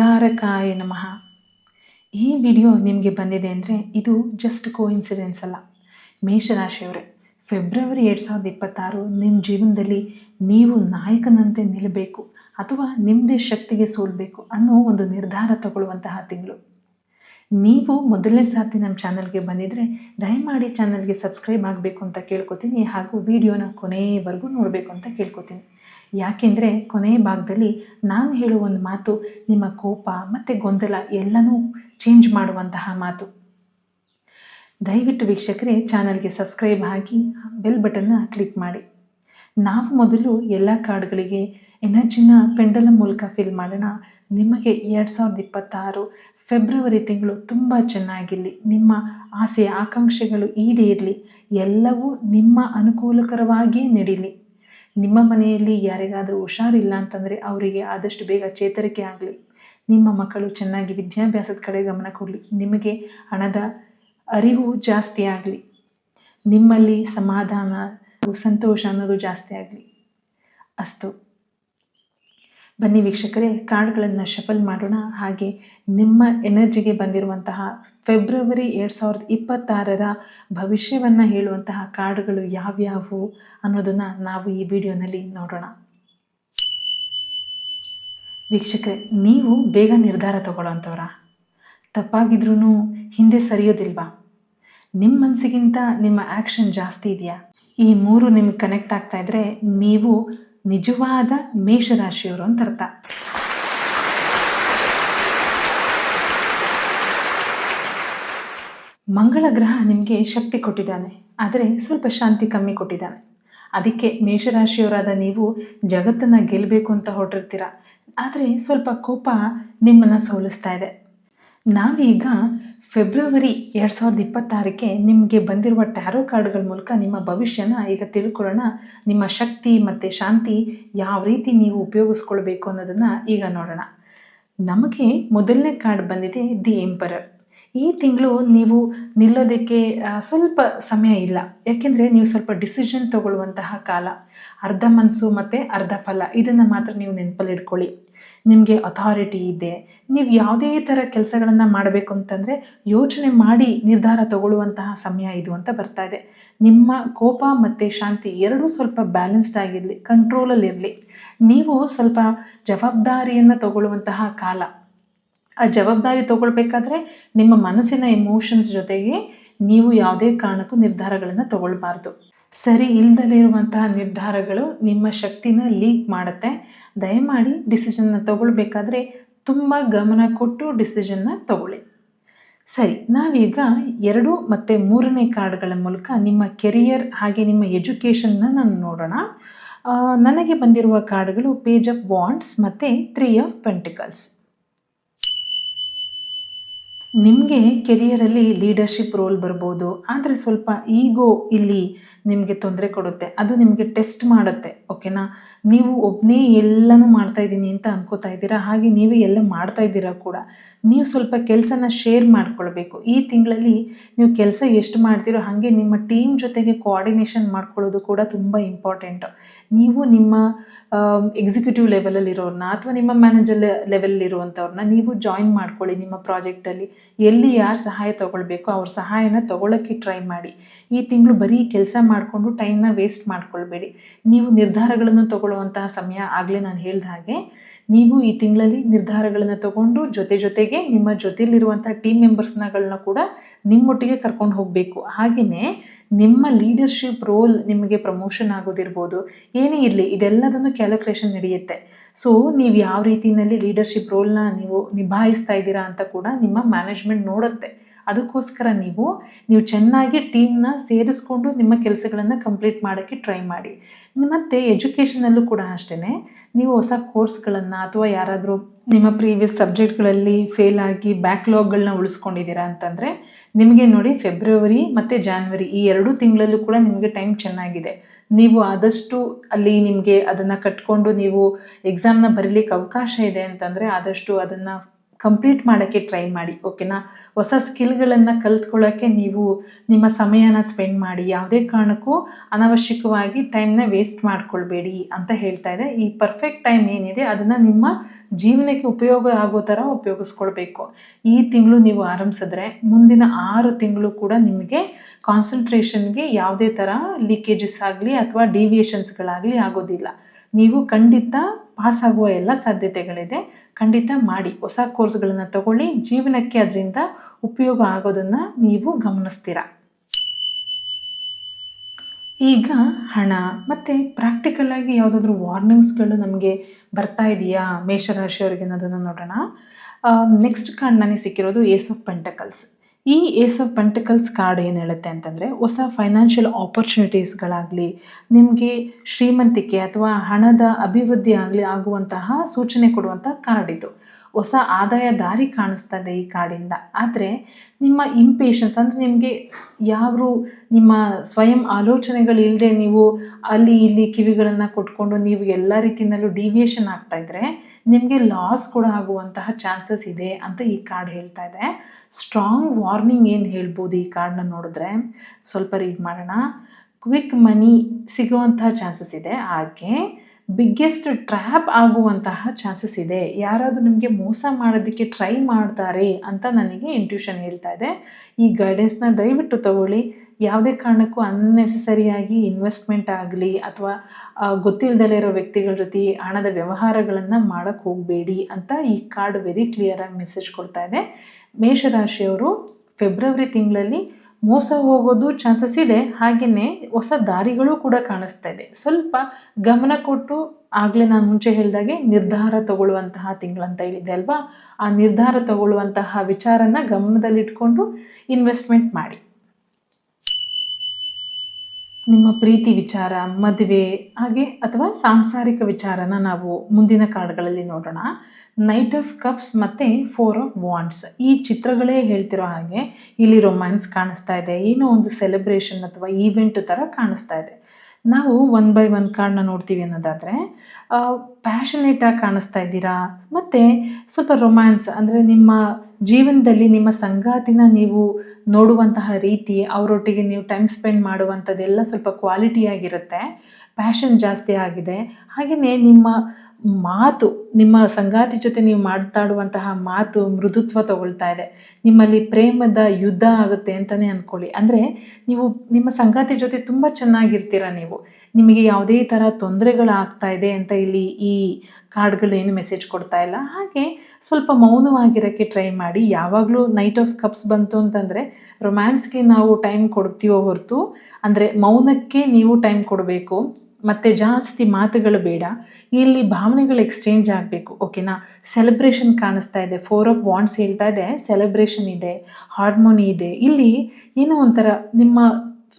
ನಿರ್ಧಾರಕಾಯ ನಮಃ. ಈ ವಿಡಿಯೋ ನಿಮಗೆ ಬಂದಿದೆ ಅಂದರೆ ಇದು ಜಸ್ಟ್ ಕೋಇನ್ಸಿಡೆನ್ಸ್ ಅಲ್ಲ. ಮೇಷರಾಶಿಯವರೇ, ಫೆಬ್ರವರಿ ಎರಡು ಸಾವಿರದ ಇಪ್ಪತ್ತಾರು ನಿಮ್ಮ ಜೀವನದಲ್ಲಿ ನೀವು ನಾಯಕನಂತೆ ನಿಲ್ಲಬೇಕು ಅಥವಾ ನಿಮ್ಮದೇ ಶಕ್ತಿಗೆ ಸೋಲ್ಬೇಕು ಅನ್ನೋ ಒಂದು ನಿರ್ಧಾರ ತಗೊಳ್ಳುವಂತಹ ತಿಂಗಳು. ನೀವು ಮೊದಲನೇ ಸಾರ್ತಿ ನಮ್ಮ ಚಾನಲ್ಗೆ ಬಂದಿದ್ದರೆ ದಯಮಾಡಿ ಚಾನಲ್ಗೆ ಸಬ್ಸ್ಕ್ರೈಬ್ ಆಗಬೇಕು ಅಂತ ಕೇಳ್ಕೊತೀನಿ ಹಾಗೂ ವಿಡಿಯೋನ ಕೊನೆಯವರೆಗೂ ನೋಡಬೇಕು ಅಂತ ಕೇಳ್ಕೊತೀನಿ. ಯಾಕೆಂದರೆ ಕೊನೆಯ ಭಾಗದಲ್ಲಿ ನಾನು ಹೇಳುವ ಒಂದು ಮಾತು, ನಿಮ್ಮ ಕೋಪ ಮತ್ತು ಗೊಂದಲ ಎಲ್ಲನೂ ಚೇಂಜ್ ಮಾಡುವಂತಹ ಮಾತು. ದಯವಿಟ್ಟು ವೀಕ್ಷಕರೇ, ಚಾನಲ್ಗೆ ಸಬ್ಸ್ಕ್ರೈಬ್ ಆಗಿ ಬೆಲ್ ಬಟನ್ನ ಕ್ಲಿಕ್ ಮಾಡಿ. ನಾವು ಮೊದಲು ಎಲ್ಲ ಕಾರ್ಡ್ಗಳಿಗೆ ಎನರ್ಜಿನ ಪೆಂಡಲ ಮೂಲಕ ಫಿಲ್ ಮಾಡೋಣ. ನಿಮಗೆ ಎರಡು ಸಾವಿರದ ಇಪ್ಪತ್ತಾರು ಫೆಬ್ರವರಿ ತಿಂಗಳು ತುಂಬ ಚೆನ್ನಾಗಿರಲಿ. ನಿಮ್ಮ ಆಸೆ ಆಕಾಂಕ್ಷೆಗಳು ಈಡೇರಲಿ. ಎಲ್ಲವೂ ನಿಮ್ಮ ಅನುಕೂಲಕರವಾಗಿ ನಡೀಲಿ. ನಿಮ್ಮ ಮನೆಯಲ್ಲಿ ಯಾರಿಗಾದರೂ ಹುಷಾರಿಲ್ಲ ಅಂತಂದರೆ ಅವರಿಗೆ ಆದಷ್ಟು ಬೇಗ ಚೇತರಿಕೆ ಆಗಲಿ. ನಿಮ್ಮ ಮಕ್ಕಳು ಚೆನ್ನಾಗಿ ವಿದ್ಯಾಭ್ಯಾಸದ ಕಡೆ ಗಮನ ಕೊಡಲಿ. ನಿಮಗೆ ಹಣದ ಅರಿವು ಜಾಸ್ತಿ ಆಗಲಿ. ನಿಮ್ಮಲ್ಲಿ ಸಮಾಧಾನ ಸಂತೋಷ ಅನ್ನೋದು ಜಾಸ್ತಿ ಆಗಲಿ. ಅಸ್ತು. ಬನ್ನಿ ವೀಕ್ಷಕರೇ, ಕಾರ್ಡ್ಗಳನ್ನು ಶಫಲ್ ಮಾಡೋಣ. ಹಾಗೆ ನಿಮ್ಮ ಎನರ್ಜಿಗೆ ಬಂದಿರುವಂತಹ ಫೆಬ್ರವರಿ ಎರಡು ಸಾವಿರದ ಇಪ್ಪತ್ತಾರರ ಭವಿಷ್ಯವನ್ನು ಹೇಳುವಂತಹ ಕಾರ್ಡ್ಗಳು ಯಾವ್ಯಾವು ಅನ್ನೋದನ್ನು ನಾವು ಈ ವಿಡಿಯೋನಲ್ಲಿ ನೋಡೋಣ. ವೀಕ್ಷಕರೇ, ನೀವು ಬೇಗ ನಿರ್ಧಾರ ತಗೊಳ್ಳೋಂಥವ್ರ? ತಪ್ಪಾಗಿದ್ರೂ ಹಿಂದೆ ಸರಿಯೋದಿಲ್ವಾ? ನಿಮ್ಮ ಮನಸ್ಸಿಗಿಂತ ನಿಮ್ಮ ಆ್ಯಕ್ಷನ್ ಜಾಸ್ತಿ ಇದೆಯಾ? ಈ ಮೂರು ನಿಮ್ಗೆ ಕನೆಕ್ಟ್ ಆಗ್ತಾ ಇದ್ರೆ ನೀವು ನಿಜವಾದ ಮೇಷರಾಶಿಯವರು ಅಂತ ಅರ್ಥ. ಮಂಗಳ ಗ್ರಹ ನಿಮಗೆ ಶಕ್ತಿ ಕೊಟ್ಟಿದ್ದಾನೆ, ಆದರೆ ಸ್ವಲ್ಪ ಶಾಂತಿ ಕಮ್ಮಿ ಕೊಟ್ಟಿದ್ದಾನೆ. ಅದಕ್ಕೆ ಮೇಷರಾಶಿಯವರಾದ ನೀವು ಜಗತ್ತನ್ನು ಗೆಲ್ಲಬೇಕು ಅಂತ ಹೊರಟಿರ್ತೀರ, ಆದರೆ ಸ್ವಲ್ಪ ಕೋಪ ನಿಮ್ಮನ್ನು ಸೋಲಿಸ್ತಾ ಇದೆ. ನಾವೀಗ ಫೆಬ್ರವರಿ ಎರಡು ಸಾವಿರದ ಇಪ್ಪತ್ತಾರಕ್ಕೆ ನಿಮಗೆ ಬಂದಿರುವ ಟ್ಯಾರೋ ಕಾರ್ಡ್ಗಳ ಮೂಲಕ ನಿಮ್ಮ ಭವಿಷ್ಯನ ಈಗ ತಿಳ್ಕೊಳ್ಳೋಣ. ನಿಮ್ಮ ಶಕ್ತಿ ಮತ್ತು ಶಾಂತಿ ಯಾವ ರೀತಿ ನೀವು ಉಪಯೋಗಿಸ್ಕೊಳ್ಬೇಕು ಅನ್ನೋದನ್ನು ಈಗ ನೋಡೋಣ. ನಮಗೆ ಮೊದಲನೇ ಕಾರ್ಡ್ ಬಂದಿದೆ ದಿ ಎಂಪರರ್. ಈ ತಿಂಗಳು ನೀವು ನಿಲ್ಲೋದಕ್ಕೆ ಸ್ವಲ್ಪ ಸಮಯ ಇಲ್ಲ. ಯಾಕೆಂದರೆ ನೀವು ಸ್ವಲ್ಪ ಡಿಸಿಷನ್ ತಗೊಳ್ಳುವಂತಹ ಕಾಲ. ಅರ್ಧ ಮನಸ್ಸು ಮತ್ತು ಅರ್ಧ ಫಲ, ಇದನ್ನು ಮಾತ್ರ ನೀವು ನೆನಪಲ್ಲಿ ಇಟ್ಕೊಳ್ಳಿ. ನಿಮಗೆ ಅಥಾರಿಟಿ ಇದೆ. ನೀವು ಯಾವುದೇ ಥರ ಕೆಲಸಗಳನ್ನು ಮಾಡಬೇಕು ಅಂತಂದರೆ ಯೋಚನೆ ಮಾಡಿ ನಿರ್ಧಾರ ತಗೊಳ್ಳುವಂತಹ ಸಮಯ ಇದು ಅಂತ ಬರ್ತಾ ಇದೆ. ನಿಮ್ಮ ಕೋಪ ಮತ್ತು ಶಾಂತಿ ಎರಡೂ ಸ್ವಲ್ಪ ಬ್ಯಾಲೆನ್ಸ್ಡ್ ಆಗಿರಲಿ ಕಂಟ್ರೋಲಲ್ಲಿರಲಿ ನೀವು ಸ್ವಲ್ಪ ಜವಾಬ್ದಾರಿಯನ್ನು ತಗೊಳ್ಳುವಂತಹ ಕಾಲ. ಆ ಜವಾಬ್ದಾರಿ ತಗೊಳ್ಬೇಕಾದ್ರೆ ನಿಮ್ಮ ಮನಸ್ಸಿನ ಎಮೋಷನ್ಸ್ ಜೊತೆಗೆ ನೀವು ಯಾವುದೇ ಕಾರಣಕ್ಕೂ ನಿರ್ಧಾರಗಳನ್ನು ತಗೊಳ್ಬಾರ್ದು. ಸರಿ ಇಲ್ದಲೇ ಇರುವಂತಹ ನಿರ್ಧಾರಗಳು ನಿಮ್ಮ ಶಕ್ತಿನ ಲೀಕ್ ಮಾಡುತ್ತೆ. ದಯಮಾಡಿ ಡಿಸಿಷನ್ನ ತಗೊಳ್ಬೇಕಾದ್ರೆ ತುಂಬ ಗಮನ ಕೊಟ್ಟು ಡಿಸಿಷನ್ನ ತಗೊಳ್ಳಿ. ಸರಿ, ನಾವೀಗ ಎರಡು ಮತ್ತು ಮೂರನೇ ಕಾರ್ಡ್ಗಳ ಮೂಲಕ ನಿಮ್ಮ ಕೆರಿಯರ್ ಹಾಗೆ ನಿಮ್ಮ ಎಜುಕೇಷನ್ನ ನಾನು ನೋಡೋಣ. ನನಗೆ ಬಂದಿರುವ ಕಾರ್ಡ್ಗಳು ಪೇಜ್ ಆಫ್ ವಾಂಡ್ಸ್ ಮತ್ತು ತ್ರೀ ಆಫ್ ಪೆಂಟಿಕಲ್ಸ್ ನಿಮಗೆ ಕೆರಿಯರಲ್ಲಿ ಲೀಡರ್ಶಿಪ್ ರೋಲ್ ಬರ್ಬೋದು, ಆದರೆ ಸ್ವಲ್ಪ ಈಗೋ ಇಲ್ಲಿ ನಿಮಗೆ ತೊಂದರೆ ಕೊಡುತ್ತೆ. ಅದು ನಿಮಗೆ ಟೆಸ್ಟ್ ಮಾಡುತ್ತೆ ಓಕೆನಾ ನೀವು ಒಬ್ಬನೇ ಎಲ್ಲನೂ ಮಾಡ್ತಾ ಇದ್ದೀನಿ ಅಂತ ಅನ್ಕೋತಾ ಇದ್ದೀರಾ? ಹಾಗೆ ನೀವೇ ಎಲ್ಲ ಮಾಡ್ತಾ ಇದ್ದೀರಾ ಕೂಡ? ನೀವು ಸ್ವಲ್ಪ ಕೆಲಸನ ಶೇರ್ ಮಾಡ್ಕೊಳ್ಬೇಕು. ಈ ತಿಂಗಳಲ್ಲಿ ನೀವು ಕೆಲಸ ಎಷ್ಟು ಮಾಡ್ತೀರೋ ಹಾಗೆ ನಿಮ್ಮ ಟೀಮ್ ಜೊತೆಗೆ ಕೋಆರ್ಡಿನೇಷನ್ ಮಾಡ್ಕೊಳ್ಳೋದು ಕೂಡ ತುಂಬ ಇಂಪಾರ್ಟೆಂಟು ನೀವು ನಿಮ್ಮ ಎಕ್ಸಿಕ್ಯೂಟಿವ್ ಲೆವೆಲಲ್ಲಿರೋರನ್ನ ಅಥವಾ ನಿಮ್ಮ ಮ್ಯಾನೇಜರ್ ಲೆವೆಲಲ್ಲಿರುವಂಥವ್ರನ್ನ ನೀವು ಜಾಯಿನ್ ಮಾಡ್ಕೊಳ್ಳಿ ನಿಮ್ಮ ಪ್ರಾಜೆಕ್ಟಲ್ಲಿ ಎಲ್ಲಿ ಯಾರು ಸಹಾಯ ತೊಗೊಳ್ಬೇಕು ಅವ್ರ ಸಹಾಯನ ತೊಗೊಳಕ್ಕೆ ಟ್ರೈ ಮಾಡಿ. ಈ ತಿಂಗಳು ಬರೀ ಕೆಲಸ ಮಾಡಿಕೊಂಡು ಟೈಮ್ನ ವೇಸ್ಟ್ ಮಾಡ್ಕೊಳ್ಬೇಡಿ. ನೀವು ನಿರ್ಧಾರಗಳನ್ನು ತಗೊಳ್ಳುವಂತಹ ಸಮಯ ಆಗಲೇ ನಾನು ಹೇಳಿದ ಹಾಗೆ ನೀವು ಈ ತಿಂಗಳಲ್ಲಿ ನಿರ್ಧಾರಗಳನ್ನು ತಗೊಂಡು ಜೊತೆ ಜೊತೆಗೆ ನಿಮ್ಮ ಜೊತೆಯಲ್ಲಿರುವಂಥ ಟೀಮ್ ಮೆಂಬರ್ಸ್ನಗಳನ್ನ ಕೂಡ ನಿಮ್ಮೊಟ್ಟಿಗೆ ಕರ್ಕೊಂಡು ಹೋಗಬೇಕು. ಹಾಗೆಯೇ ನಿಮ್ಮ ಲೀಡರ್ಶಿಪ್ ರೋಲ್ ನಿಮಗೆ ಪ್ರಮೋಷನ್ ಆಗೋದಿರ್ಬೋದು. ಏನೇ ಇರಲಿ, ಇದೆಲ್ಲದನ್ನು ಕ್ಯಾಲ್ಕುಲೇಷನ್ ನಡೆಯುತ್ತೆ. ಸೊ ನೀವು ಯಾವ ರೀತಿಯಲ್ಲಿ ಲೀಡರ್ಶಿಪ್ ರೋಲ್ನ ನೀವು ನಿಭಾಯಿಸ್ತಾ ಇದ್ದೀರಾ ಅಂತ ಕೂಡ ನಿಮ್ಮ ಮ್ಯಾನೇಜ್ಮೆಂಟ್ ನೋಡುತ್ತೆ. ಅದಕ್ಕೋಸ್ಕರ ನೀವು ನೀವು ಚೆನ್ನಾಗಿ ಟೀಮ್ನ ಸೇರಿಸ್ಕೊಂಡು ನಿಮ್ಮ ಕೆಲಸಗಳನ್ನು ಕಂಪ್ಲೀಟ್ ಮಾಡೋಕ್ಕೆ ಟ್ರೈ ಮಾಡಿ. ಮತ್ತು ಎಜುಕೇಷನಲ್ಲೂ ಕೂಡ ಅಷ್ಟೇ ನೀವು ಹೊಸ ಕೋರ್ಸ್ಗಳನ್ನು ಅಥವಾ ಯಾರಾದರೂ ನಿಮ್ಮ ಪ್ರೀವಿಯಸ್ ಸಬ್ಜೆಕ್ಟ್ಗಳಲ್ಲಿ ಫೇಲ್ ಆಗಿ ಬ್ಯಾಕ್ಲಾಗ್ಗಳನ್ನ ಉಳಿಸ್ಕೊಂಡಿದ್ದೀರಾ ಅಂತಂದರೆ, ನಿಮಗೆ ನೋಡಿ ಫೆಬ್ರವರಿ ಮತ್ತು ಜಾನ್ವರಿ ಈ ಎರಡು ತಿಂಗಳಲ್ಲೂ ಕೂಡ ನಿಮಗೆ ಟೈಮ್ ಚೆನ್ನಾಗಿದೆ. ನೀವು ಆದಷ್ಟು ಅಲ್ಲಿ ನಿಮಗೆ ಅದನ್ನು ಕಟ್ಕೊಂಡು ನೀವು ಎಕ್ಸಾಮ್ನ ಬರೀಲಿಕ್ಕೆ ಅವಕಾಶ ಇದೆ ಅಂತಂದರೆ ಆದಷ್ಟು ಅದನ್ನು ಕಂಪ್ಲೀಟ್ ಮಾಡೋಕ್ಕೆ ಟ್ರೈ ಮಾಡಿ ಓಕೆನಾ ಹೊಸ ಸ್ಕಿಲ್ಗಳನ್ನು ಕಲ್ತ್ಕೊಳ್ಳೋಕ್ಕೆ ನೀವು ನಿಮ್ಮ ಸಮಯನ ಸ್ಪೆಂಡ್ ಮಾಡಿ, ಯಾವುದೇ ಕಾರಣಕ್ಕೂ ಅನವಶ್ಯಕವಾಗಿ ಟೈಮ್ನ ವೇಸ್ಟ್ ಮಾಡ್ಕೊಳ್ಬೇಡಿ ಅಂತ ಹೇಳ್ತಾ ಇದೆ. ಈ ಪರ್ಫೆಕ್ಟ್ ಟೈಮ್ ಏನಿದೆ, ಅದನ್ನು ನಿಮ್ಮ ಜೀವನಕ್ಕೆ ಉಪಯೋಗ ಆಗೋ ಥರ ಉಪಯೋಗಿಸ್ಕೊಳ್ಬೇಕು. ಈ ತಿಂಗಳು ನೀವು ಆರಂಭಿಸಿದ್ರೆ ಮುಂದಿನ ಆರು ತಿಂಗಳು ಕೂಡ ನಿಮಗೆ ಕಾನ್ಸಂಟ್ರೇಷನ್ಗೆ ಯಾವುದೇ ಥರ ಲೀಕೇಜಸ್ ಆಗಲಿ ಅಥವಾ ಡಿವಿಯೇಷನ್ಸ್ಗಳಾಗಲಿ ಆಗೋದಿಲ್ಲ. ನೀವು ಖಂಡಿತ ಪಾಸ್ ಆಗುವ ಎಲ್ಲ ಸಾಧ್ಯತೆಗಳಿದೆ. ಖಂಡಿತ ಮಾಡಿ, ಹೊಸ ಕೋರ್ಸ್ಗಳನ್ನು ತಗೊಳ್ಳಿ. ಜೀವನಕ್ಕೆ ಅದರಿಂದ ಉಪಯೋಗ ಆಗೋದನ್ನು ನೀವು ಗಮನಿಸ್ತೀರಾ? ಈಗ ಹಣ ಮತ್ತು ಪ್ರಾಕ್ಟಿಕಲಾಗಿ ಯಾವುದಾದ್ರೂ ವಾರ್ನಿಂಗ್ಸ್ಗಳು ನಮಗೆ ಬರ್ತಾ ಇದೆಯಾ? ಮೇಷರಾಶಿಯವರಿಗೆ ಅನ್ನೋದನ್ನು ನೋಡೋಣ. ನೆಕ್ಸ್ಟ್ ಕಾರ್ಡ್ ನನಗೆ ಸಿಕ್ಕಿರೋದು ಏಸ್ ಆಫ್ ಪೆಂಟಕಲ್ಸ್ ಈ ಏಸ್ ಆಫ್ ಪೆಂಟಕಲ್ಸ್ ಕಾರ್ಡ್ ಏನು ಹೇಳುತ್ತೆ ಅಂತಂದರೆ ಹೊಸ ಫೈನಾನ್ಷಿಯಲ್ ಆಪರ್ಚುನಿಟೀಸ್ಗಳಾಗಲಿ ನಿಮಗೆ ಶ್ರೀಮಂತಿಕೆ ಅಥವಾ ಹಣದ ಅಭಿವೃದ್ಧಿ ಆಗಲಿ ಆಗುವಂತಹ ಸೂಚನೆ ಕೊಡುವಂಥ ಕಾರ್ಡ್ ಇದು. ಹೊಸ ಆದಾಯ ದಾರಿ ಕಾಣಿಸ್ತಾ ಇದೆ ಈ ಕಾರ್ಡಿಂದ ಆದರೆ ನಿಮ್ಮ ಇಂಪೇಷನ್ಸ್ ಅಂದರೆ ನಿಮಗೆ ಯಾರು ನಿಮ್ಮ ಸ್ವಯಂ ಆಲೋಚನೆಗಳಿಲ್ಲದೆ ನೀವು ಅಲ್ಲಿ ಇಲ್ಲಿ ಕಿವಿಗಳನ್ನು ಕೊಟ್ಕೊಂಡು ನೀವು ಎಲ್ಲ ರೀತಿಯಲ್ಲೂ ಡಿವಿಯೇಷನ್ ಆಗ್ತಾ ಇದ್ರೆ ನಿಮಗೆ ಲಾಸ್ ಕೂಡ ಆಗುವಂತಹ ಚಾನ್ಸಸ್ ಇದೆ ಅಂತ ಈ ಕಾರ್ಡ್ ಹೇಳ್ತಾ ಇದೆ. ಸ್ಟ್ರಾಂಗ್ ವಾರ್ನಿಂಗ್ ಏನು ಹೇಳ್ಬೋದು ಈ ಕಾರ್ಡನ್ನ ನೋಡಿದ್ರೆ ಸ್ವಲ್ಪ ರೀಡ್ ಮಾಡೋಣ. ಕ್ವಿಕ್ ಮನಿ ಸಿಗುವಂತಹ ಚಾನ್ಸಸ್ ಇದೆ. ಹಾಗೆ ಬಿಗ್ಗೆಸ್ಟ್ ಟ್ರ್ಯಾಪ್ ಆಗುವಂತಹ ಚಾನ್ಸಸ್ ಇದೆ. ಯಾರಾದರೂ ನಿಮಗೆ ಮೋಸ ಮಾಡೋದಕ್ಕೆ ಟ್ರೈ ಮಾಡ್ತಾರೆ ಅಂತ ನನಗೆ ಇಂಟ್ಯೂಷನ್ ಹೇಳ್ತಾ ಇದೆ. ಈ ಗೈಡೆನ್ಸ್ನ ದಯವಿಟ್ಟು ತಗೊಳ್ಳಿ. ಯಾವುದೇ ಕಾರಣಕ್ಕೂ ಅನ್ನೆಸೆಸರಿಯಾಗಿ ಇನ್ವೆಸ್ಟ್ಮೆಂಟ್ ಆಗಲಿ ಅಥವಾ ಗೊತ್ತಿಲ್ಲದಲ್ಲೇ ಇರೋ ವ್ಯಕ್ತಿಗಳ ಜೊತೆ ಹಣದ ವ್ಯವಹಾರಗಳನ್ನು ಮಾಡೋಕ್ಕೆ ಹೋಗಬೇಡಿ ಅಂತ ಈ ಕಾರ್ಡ್ ವೆರಿ ಕ್ಲಿಯರಾಗಿ ಮೆಸೇಜ್ ಕೊಡ್ತಾ ಇದೆ. ಮೇಷರಾಶಿಯವರು ಫೆಬ್ರವರಿ ತಿಂಗಳಲ್ಲಿ ಮೋಸ ಹೋಗೋದು ಚಾನ್ಸಸ್ ಇದೆ. ಹಾಗೆಯೇ ಹೊಸ ದಾರಿಗಳು ಕೂಡ ಕಾಣಿಸ್ತಾ ಇದೆ. ಸ್ವಲ್ಪ ಗಮನ ಕೊಟ್ಟು ಆಗಲೇ ನಾನು ಮುಂಚೆ ಹೇಳಿದಾಗೆ ನಿರ್ಧಾರ ತಗೊಳ್ಳುವಂತಹ ತಿಂಗಳಂತ ಹೇಳಿದ್ದೆ ಅಲ್ವಾ? ಆ ನಿರ್ಧಾರ ತಗೊಳ್ಳುವಂತಹ ವಿಚಾರನ ಗಮನದಲ್ಲಿಟ್ಕೊಂಡು ಇನ್ವೆಸ್ಟ್ಮೆಂಟ್ ಮಾಡಿ. ನಿಮ್ಮ ಪ್ರೀತಿ ವಿಚಾರ, ಮದುವೆ, ಹಾಗೆ ಅಥವಾ ಸಾಂಸಾರಿಕ ವಿಚಾರನ ನಾವು ಮುಂದಿನ ಕಾರ್ಡ್ಗಳಲ್ಲಿ ನೋಡೋಣ. ನೈಟ್ ಆಫ್ ಕಪ್ಸ್ ಮತ್ತು ಫೋರ್ ಆಫ್ ವಾಂಡ್ಸ್ ಈ ಚಿತ್ರಗಳೇ ಹೇಳ್ತಿರೋ ಹಾಗೆ ಇಲ್ಲಿ ರೊಮ್ಯಾನ್ಸ್ ಕಾಣಿಸ್ತಾ ಇದೆ. ಏನೋ ಒಂದು ಸೆಲೆಬ್ರೇಷನ್ ಅಥವಾ ಈವೆಂಟ್ ಥರ ಕಾಣಿಸ್ತಾ ಇದೆ. ನಾವು ಒನ್ ಬೈ ಒನ್ ಕಾರ್ಡ್ನ ನೋಡ್ತೀವಿ ಅನ್ನೋದಾದರೆ ಪ್ಯಾಷನೇಟಾಗಿ ಕಾಣಿಸ್ತಾ ಇದ್ದೀರಾ? ಮತ್ತು ಸ್ವಲ್ಪ ರೊಮ್ಯಾನ್ಸ್ ಅಂದರೆ ನಿಮ್ಮ ಜೀವನದಲ್ಲಿ ನಿಮ್ಮ ಸಂಗಾತಿನ ನೀವು ನೋಡುವಂತಹ ರೀತಿ, ಅವರೊಟ್ಟಿಗೆ ನೀವು ಟೈಮ್ ಸ್ಪೆಂಡ್ ಮಾಡುವಂಥದ್ದೆಲ್ಲ ಸ್ವಲ್ಪ ಕ್ವಾಲಿಟಿಯಾಗಿರುತ್ತೆ ಪ್ಯಾಷನ್ ಜಾಸ್ತಿ ಆಗಿದೆ. ಹಾಗೆಯೇ ನಿಮ್ಮ ಮಾತು, ನಿಮ್ಮ ಸಂಗಾತಿ ಜೊತೆ ನೀವು ಮಾತಾಡುವಂತಹ ಮಾತು ಮೃದುತ್ವ ತಗೊಳ್ತಾ ಇದೆ. ನಿಮ್ಮಲ್ಲಿ ಪ್ರೇಮದ ಯುದ್ಧ ಆಗುತ್ತೆ ಅಂತಲೇ ಅಂದ್ಕೊಳ್ಳಿ. ಅಂದರೆ ನೀವು, ನಿಮ್ಮ ಸಂಗಾತಿ ಜೊತೆ ತುಂಬ ಚೆನ್ನಾಗಿರ್ತೀರ ನೀವು. ನಿಮಗೆ ಯಾವುದೇ ಥರ ತೊಂದರೆಗಳಾಗ್ತಾ ಇದೆ ಅಂತ ಇಲ್ಲಿ ಈ ಕಾರ್ಡ್ಗಳು ಏನು ಮೆಸೇಜ್ ಕೊಡ್ತಾ ಇಲ್ಲ. ಹಾಗೆ ಸ್ವಲ್ಪ ಮೌನವಾಗಿರೋಕ್ಕೆ ಟ್ರೈ ಮಾಡಿ. ಯಾವಾಗಲೂ ನೈಟ್ ಆಫ್ ಕಪ್ಸ್ ಬಂತು ಅಂತಂದರೆ ರೊಮ್ಯಾನ್ಸ್ಗೆ ನಾವು ಟೈಮ್ ಕೊಡ್ತೀವೋ ಹೊರತು, ಅಂದರೆ ಮೌನಕ್ಕೆ ನೀವು ಟೈಮ್ ಕೊಡಬೇಕು. ಮತ್ತು ಜಾಸ್ತಿ ಮಾತುಗಳು ಬೇಡ. ಇಲ್ಲಿ ಭಾವನೆಗಳು ಎಕ್ಸ್ಚೇಂಜ್ ಆಗಬೇಕು ಓಕೆನಾ ಸೆಲೆಬ್ರೇಷನ್ ಕಾಣಿಸ್ತಾ ಇದೆ ಫೋರ್ ಆಫ್ ವಾಂಡ್ಸ್ ಹೇಳ್ತಾ ಇದೆ ಸೆಲೆಬ್ರೇಷನ್ ಇದೆ ಹಾರ್ಮೋನಿ ಇದೆ. ಇಲ್ಲಿ ಏನೋ ಒಂಥರ ನಿಮ್ಮ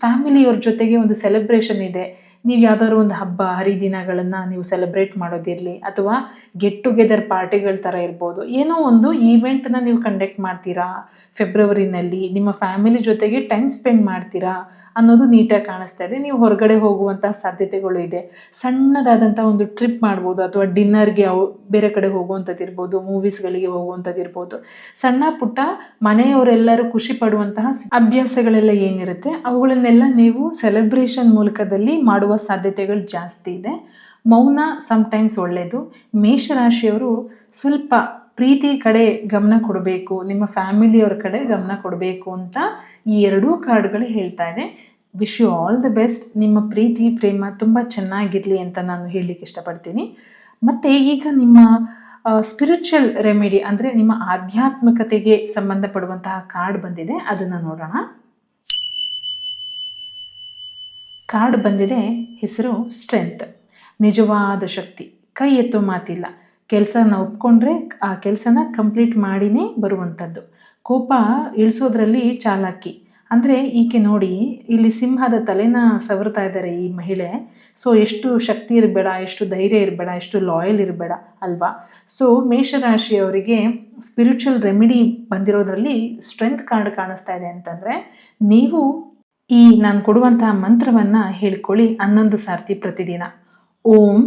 ಫ್ಯಾಮಿಲಿಯವ್ರ ಜೊತೆಗೆ ಒಂದು ಸೆಲೆಬ್ರೇಷನ್ ಇದೆ. ನೀವು ಯಾವ್ದಾದ್ರು ಒಂದು ಹಬ್ಬ, ಹರಿದಿನಗಳನ್ನು ನೀವು ಸೆಲೆಬ್ರೇಟ್ ಮಾಡೋದಿರಲಿ ಅಥವಾ ಗೆಟ್ ಟುಗೆದರ್ ಪಾರ್ಟಿಗಳ ಥರ ಇರ್ಬೋದು. ಏನೋ ಒಂದು ಈವೆಂಟನ್ನು ನೀವು ಕಂಡಕ್ಟ್ ಮಾಡ್ತೀರಾ? ಫೆಬ್ರವರಿನಲ್ಲಿ ನಿಮ್ಮ ಫ್ಯಾಮಿಲಿ ಜೊತೆಗೆ ಟೈಮ್ ಸ್ಪೆಂಡ್ ಮಾಡ್ತೀರಾ? ಅನ್ನೋದು ನೀಟಾಗಿ ಕಾಣಿಸ್ತಾ ಇದೆ. ನೀವು ಹೊರಗಡೆ ಹೋಗುವಂಥ ಸಾಧ್ಯತೆಗಳು ಇದೆ. ಸಣ್ಣದಾದಂಥ ಒಂದು ಟ್ರಿಪ್ ಮಾಡ್ಬೋದು ಅಥವಾ ಡಿನ್ನರ್ಗೆ ಅವು ಬೇರೆ ಕಡೆ ಹೋಗುವಂಥದ್ದು ಇರ್ಬೋದು ಮೂವೀಸ್ಗಳಿಗೆ ಹೋಗುವಂಥದ್ದು ಇರ್ಬೋದು. ಸಣ್ಣ ಪುಟ್ಟ ಮನೆಯವರೆಲ್ಲರೂ ಖುಷಿ ಪಡುವಂತಹ ಅಭ್ಯಾಸಗಳೆಲ್ಲ ಏನಿರುತ್ತೆ? ಅವುಗಳನ್ನೆಲ್ಲ ನೀವು ಸೆಲೆಬ್ರೇಷನ್ ಮೂಲಕದಲ್ಲಿ ಮಾಡುವ ಸಾಧ್ಯತೆಗಳು ಜಾಸ್ತಿ ಇದೆ. ಮೌನ ಸಮ್ಟೈಮ್ಸ್ ಒಳ್ಳೆಯದು ಮೇಷರಾಶಿಯವರು ಸ್ವಲ್ಪ ಪ್ರೀತಿ ಕಡೆ ಗಮನ ಕೊಡಬೇಕು, ನಿಮ್ಮ ಫ್ಯಾಮಿಲಿಯವ್ರ ಕಡೆ ಗಮನ ಕೊಡಬೇಕು ಅಂತ ಈ ಎರಡೂ ಕಾರ್ಡ್ಗಳು ಹೇಳ್ತಾ ಇದೆ. Wish you all the best ನಿಮ್ಮ ಪ್ರೀತಿ, ಪ್ರೇಮ ತುಂಬ ಚೆನ್ನಾಗಿರಲಿ ಅಂತ ನಾನು ಹೇಳಲಿಕ್ಕೆ ಇಷ್ಟಪಡ್ತೀನಿ. ಮತ್ತು ಈಗ ನಿಮ್ಮ ಸ್ಪಿರಿಚುವಲ್ ರೆಮಿಡಿ ಅಂದರೆ ನಿಮ್ಮ ಆಧ್ಯಾತ್ಮಿಕತೆಗೆ ಸಂಬಂಧಪಡುವಂತಹ ಕಾರ್ಡ್ ಬಂದಿದೆ. ಅದನ್ನು ನೋಡೋಣ. ಕಾರ್ಡ್ ಬಂದಿದೆ, ಹೆಸರು ಸ್ಟ್ರೆಂತ್. ನಿಜವಾದ ಶಕ್ತಿ. ಕೈ ಎತ್ತೋ ಮಾತಿಲ್ಲ. ಕೆಲಸನ ಒಪ್ಕೊಂಡ್ರೆ ಆ ಕೆಲಸನ ಕಂಪ್ಲೀಟ್ ಮಾಡಿನೇ ಬರುವಂಥದ್ದು. ಕೋಪ ಇಳಿಸೋದ್ರಲ್ಲಿ ಚಾಲಾಕಿ. ಅಂದರೆ ಈಕೆ ನೋಡಿ, ಇಲ್ಲಿ ಸಿಂಹದ ತಲೆನ ಸವರ್ತಾ ಇದ್ದಾರೆ ಈ ಮಹಿಳೆ. ಸೊ ಎಷ್ಟು ಶಕ್ತಿ ಇರಬೇಡ, ಎಷ್ಟು ಧೈರ್ಯ ಇರಬೇಡ, ಎಷ್ಟು ಲಾಯಲ್ ಇರಬೇಡ ಅಲ್ವಾ? ಸೊ ಮೇಷರಾಶಿಯವರಿಗೆ ಸ್ಪಿರಿಚುವಲ್ ರೆಮಿಡಿ ಬಂದಿರೋದ್ರಲ್ಲಿ ಸ್ಟ್ರೆಂತ್ ಕಾರ್ಡ್ ಕಾಣಿಸ್ತಾ ಇದೆ ಅಂತಂದರೆ, ನೀವು ಈ ನಾನು ಕೊಡುವಂತಹ ಮಂತ್ರವನ್ನು ಹೇಳ್ಕೊಳ್ಳಿ ಹನ್ನೊಂದು ಸಾರ್ತಿ ಪ್ರತಿದಿನ. ಓಂ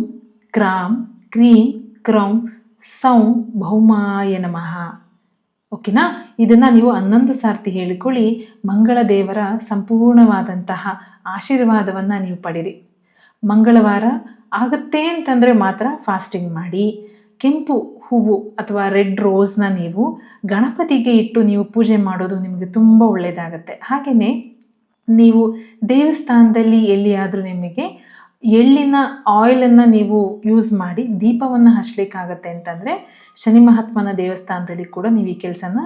ಕ್ರಾಂ ಕ್ರೀಂ ಕ್ರೌಂ ಸೌ ಭೌಮಾಯ ನಮಃ. ಓಕೆನಾ? ಇದನ್ನು ನೀವು ಹನ್ನೊಂದು ಸಾರ್ತಿ ಹೇಳಿಕೊಳ್ಳಿ. ಮಂಗಳ ದೇವರ ಸಂಪೂರ್ಣವಾದಂತಹ ಆಶೀರ್ವಾದವನ್ನು ನೀವು ಪಡೀರಿ. ಮಂಗಳವಾರ ಆಗುತ್ತೆ ಅಂತಂದರೆ ಮಾತ್ರ ಫಾಸ್ಟಿಂಗ್ ಮಾಡಿ. ಕೆಂಪು ಹೂವು ಅಥವಾ ರೆಡ್ ರೋಸ್ನ ನೀವು ಗಣಪತಿಗೆ ಇಟ್ಟು ನೀವು ಪೂಜೆ ಮಾಡೋದು ನಿಮಗೆ ತುಂಬ ಒಳ್ಳೆಯದಾಗತ್ತೆ ಹಾಗೆಯೇ ನೀವು ದೇವಸ್ಥಾನದಲ್ಲಿ ಎಲ್ಲಿಯಾದರೂ ನಿಮಗೆ ಎಳ್ಳಿನ ಆಯಿಲನ್ನು ನೀವು ಯೂಸ್ ಮಾಡಿ ದೀಪವನ್ನು ಹಚ್ಚಲಿಕ್ಕಾಗತ್ತೆ ಅಂತಂದರೆ ಶನಿ ಮಹಾತ್ಮನ ದೇವಸ್ಥಾನದಲ್ಲಿ ಕೂಡ ನೀವು ಈ ಕೆಲಸನ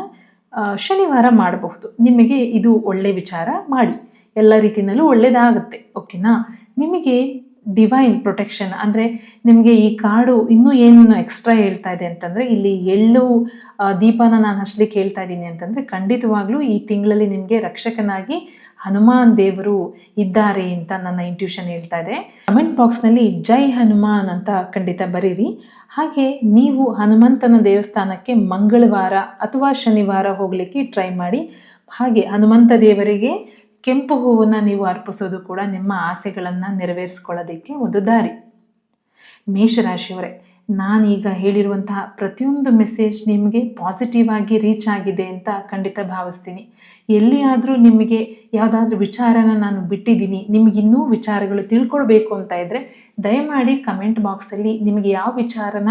ಶನಿವಾರ ಮಾಡಬಹುದು. ನಿಮಗೆ ಇದು ಒಳ್ಳೆ ವಿಚಾರ ಮಾಡಿ. ಎಲ್ಲ ರೀತಿಯಲ್ಲೂ ಒಳ್ಳೆಯದಾಗುತ್ತೆ ಓಕೆನಾ? ನಿಮಗೆ ಡಿವೈನ್ ಪ್ರೊಟೆಕ್ಷನ್ ಅಂದರೆ ನಿಮಗೆ ಈ ಕಾಡು ಇನ್ನೂ ಏನು ಎಕ್ಸ್ಟ್ರಾ ಹೇಳ್ತಾ ಇದೆ ಅಂತಂದರೆ ಇಲ್ಲಿ ಎಳ್ಳು ದೀಪನ ನಾನು ಹಚ್ಚಲಿಕ್ಕೆ ಹೇಳ್ತಾ ಇದ್ದೀನಿ ಅಂತಂದರೆ ಖಂಡಿತವಾಗ್ಲೂ ಈ ತಿಂಗಳಲ್ಲಿ ನಿಮಗೆ ರಕ್ಷಕನಾಗಿ ಹನುಮಾನ್ ದೇವರು ಇದ್ದಾರೆ ಅಂತ ನನ್ನ ಇಂಟ್ಯೂಷನ್ ಹೇಳ್ತಾ ಇದೆ. ಕಮೆಂಟ್ ಬಾಕ್ಸ್ನಲ್ಲಿ ಜೈ ಹನುಮಾನ್ ಅಂತ ಖಂಡಿತ ಬರೀರಿ. ಹಾಗೆ ನೀವು ಹನುಮಂತನ ದೇವಸ್ಥಾನಕ್ಕೆ ಮಂಗಳವಾರ ಅಥವಾ ಶನಿವಾರ ಹೋಗಲಿಕ್ಕೆ ಟ್ರೈ ಮಾಡಿ. ಹಾಗೆ ಹನುಮಂತ ದೇವರಿಗೆ ಕೆಂಪು ಹೂವನ್ನು ನೀವು ಅರ್ಪಿಸೋದು ಕೂಡ ನಿಮ್ಮ ಆಸೆಗಳನ್ನು ನೆರವೇರಿಸ್ಕೊಳ್ಳೋದಕ್ಕೆ ಒಂದು ದಾರಿ. ಮೇಷರಾಶಿಯವರೇ ನಾನೀಗ ಹೇಳಿರುವಂತಹ ಪ್ರತಿಯೊಂದು ಮೆಸೇಜ್ ನಿಮಗೆ ಪಾಸಿಟಿವ್ ಆಗಿ ರೀಚ್ ಆಗಿದೆ ಅಂತ ಖಂಡಿತ ಭಾವಿಸ್ತೀನಿ. ಎಲ್ಲಿಯಾದರೂ ನಿಮಗೆ ಯಾವುದಾದ್ರೂ ವಿಚಾರನ ನಾನು ಬಿಟ್ಟಿದ್ದೀನಿ ನಿಮಗಿನ್ನೂ ವಿಚಾರಗಳು ತಿಳ್ಕೊಳ್ಬೇಕು ಅಂತ ಇದ್ದರೆ ದಯಮಾಡಿ ಕಮೆಂಟ್ ಬಾಕ್ಸಲ್ಲಿ ನಿಮಗೆ ಯಾವ ವಿಚಾರನ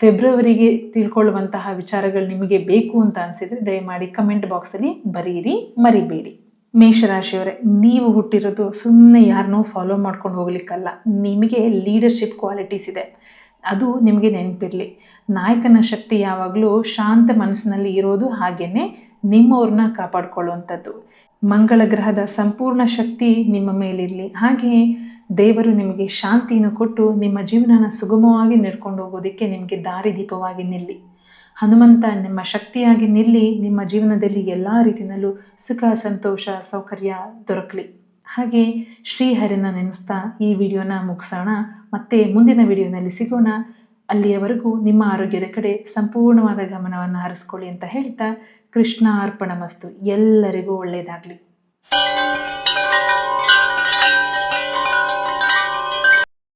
ಫೆಬ್ರವರಿಗೆ ತಿಳ್ಕೊಳ್ಳುವಂತಹ ವಿಚಾರಗಳು ನಿಮಗೆ ಬೇಕು ಅಂತ ಅನಿಸಿದರೆ ದಯಮಾಡಿ ಕಮೆಂಟ್ ಬಾಕ್ಸಲ್ಲಿ ಬರೀರಿ, ಮರಿಬೇಡಿ. ಮೇಷರಾಶಿಯವರೇ, ನೀವು ಹುಟ್ಟಿರೋದು ಸುಮ್ಮನೆ ಯಾರನ್ನೂ ಫಾಲೋ ಮಾಡ್ಕೊಂಡು ಹೋಗ್ಲಿಕ್ಕಲ್ಲ. ನಿಮಗೆ ಲೀಡರ್ಶಿಪ್ ಕ್ವಾಲಿಟೀಸ್ ಇದೆ. ಅದು ನಿಮಗೆ ನೆನಪಿರಲಿ. ನಾಯಕನ ಶಕ್ತಿ ಯಾವಾಗಲೂ ಶಾಂತ ಮನಸ್ಸಿನಲ್ಲಿ ಇರೋದು ಹಾಗೇನೆ ನಿಮ್ಮವ್ರನ್ನ ಕಾಪಾಡ್ಕೊಳ್ಳುವಂಥದ್ದು. ಮಂಗಳ ಗ್ರಹದ ಸಂಪೂರ್ಣ ಶಕ್ತಿ ನಿಮ್ಮ ಮೇಲಿರಲಿ. ಹಾಗೆಯೇ ದೇವರು ನಿಮಗೆ ಶಾಂತಿಯನ್ನು ಕೊಟ್ಟು ನಿಮ್ಮ ಜೀವನನ ಸುಗಮವಾಗಿ ನಡ್ಕೊಂಡು ಹೋಗೋದಕ್ಕೆ ನಿಮಗೆ ದಾರಿದೀಪವಾಗಿ ನಿಲ್ಲಿ. ಹನುಮಂತ ನಿಮ್ಮ ಶಕ್ತಿಯಾಗಿ ನಿಲ್ಲಿ. ನಿಮ್ಮ ಜೀವನದಲ್ಲಿ ಎಲ್ಲ ರೀತಿಯಲ್ಲೂ ಸುಖ, ಸಂತೋಷ, ಸೌಕರ್ಯ ದೊರಕಲಿ. ಹಾಗೆ ಶ್ರೀಹರಿನ ನೆನೆಸ್ತಾ ಈ ವಿಡಿಯೋನ ಮುಗಿಸೋಣ. ಮತ್ತೆ ಮುಂದಿನ ವಿಡಿಯೋನಲ್ಲಿ ಸಿಗೋಣ. ಅಲ್ಲಿಯವರೆಗೂ ನಿಮ್ಮ ಆರೋಗ್ಯದ ಕಡೆ ಸಂಪೂರ್ಣವಾದ ಗಮನವನ್ನು ಹರಿಸ್ಕೊಳ್ಳಿ ಅಂತ ಹೇಳ್ತಾ ಕೃಷ್ಣ ಅರ್ಪಣ ಮಸ್ತು. ಎಲ್ಲರಿಗೂ ಒಳ್ಳೆಯದಾಗಲಿ.